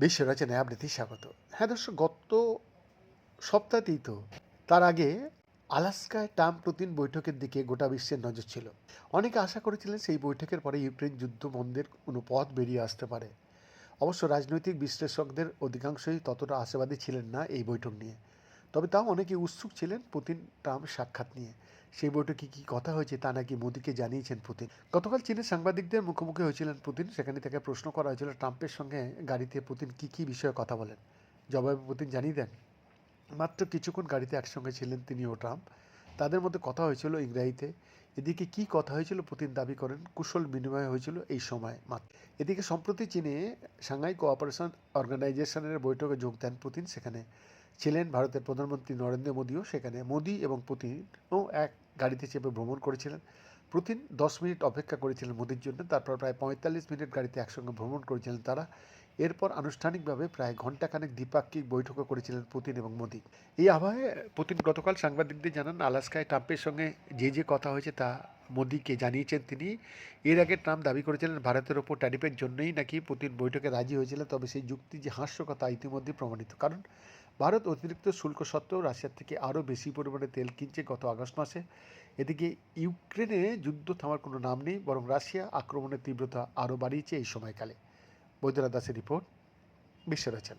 বিশ্ব রচনায় আপনাদের স্বাগত। হ্যাঁ দর্শক, গত সপ্তাহতেই তো, তার আগে আলাস্কায় ট্রাম্প পুতিন বৈঠকের দিকে গোটা বিশ্বের নজর ছিল। অনেকে আশা করেছিলেন সেই বৈঠকের পরে ইউক্রেন যুদ্ধ বন্ধের কোনো পথ বেরিয়ে আসতে পারে। অবশ্য রাজনৈতিক বিশ্লেষকদের অধিকাংশই ততটা আশাবাদী ছিলেন না এই বৈঠক নিয়ে। তবে তাও অনেকে উৎসুক ছিলেন পুতিন ট্রাম্প সাক্ষাৎ নিয়ে। সেই বৈঠকে কী কথা হয়েছে তা নাকি মোদীকে জানিয়েছেন পুতিন। গতকাল চীনের সাংবাদিকদের মুখোমুখি হয়েছিলেন পুতিন। সেখানে তাকে প্রশ্ন করা হয়েছিল, ট্রাম্পের সঙ্গে গাড়িতে পুতিন কী কী বিষয়ে কথা বলেন? জবাবে পুতিন জানিয়ে দেন, মাত্র কিছুক্ষণ গাড়িতে একসঙ্গে ছিলেন তিনি ও ট্রাম্প। তাদের মধ্যে কথা হয়েছিল ইংরাজিতে। এদিকে কি কথা হয়েছিল পুতিন দাবি করেন, কুশল বিনিময় হয়েছিল এই সময় মাত্র। এদিকে সম্প্রতি চীনে সাংহাই কোঅপারেশন অর্গানাইজেশনের বৈঠকে যোগ দেন পুতিন সেখানে। ছিলেন ভারতের প্রধানমন্ত্রী নরেন্দ্র মোদীও সেখানে। মোদী এবং পুতিনও এক গাড়িতে চেপে ভ্রমণ করেছিলেন। পুতিন দশ মিনিট অপেক্ষা করেছিলেন মোদির জন্য, তারপর প্রায় পঁয়তাল্লিশ মিনিট গাড়িতে একসঙ্গে ভ্রমণ করেছিলেন তারা। এরপর আনুষ্ঠানিকভাবে প্রায় ঘণ্টাখানেক দ্বিপাক্ষিক বৈঠকও করেছিলেন পুতিন এবং মোদী। এই আবহে পুতিন গতকাল সাংবাদিকদের জানান, আলাস্কায় ট্রাম্পের সঙ্গে যে যে কথা হয়েছে তা মোদীকে জানিয়েছেন তিনি। এর আগে ট্রাম্প দাবি করেছিলেন ভারতের ওপর ট্যারিফের জন্যই নাকি পুতিন বৈঠকে রাজি হয়েছিলেন তবে সেই যুক্তি যে হাস্যকতা ইতিমধ্যে প্রমাণিত। কারণ ভারত অতিরিক্ত শুল্ক সত্ত্বেও রাশিয়ার থেকে আরও বেশি পরিমাণে তেল কিনছে গত আগস্ট মাসে। এদিকে ইউক্রেনে যুদ্ধ থামার কোনো নাম নেই, বরং রাশিয়া আক্রমণের তীব্রতা আরও বাড়িয়েছে এই সময়কালে। বৈদ্যনাথ দাসের রিপোর্ট, বিশ্ব রচনা।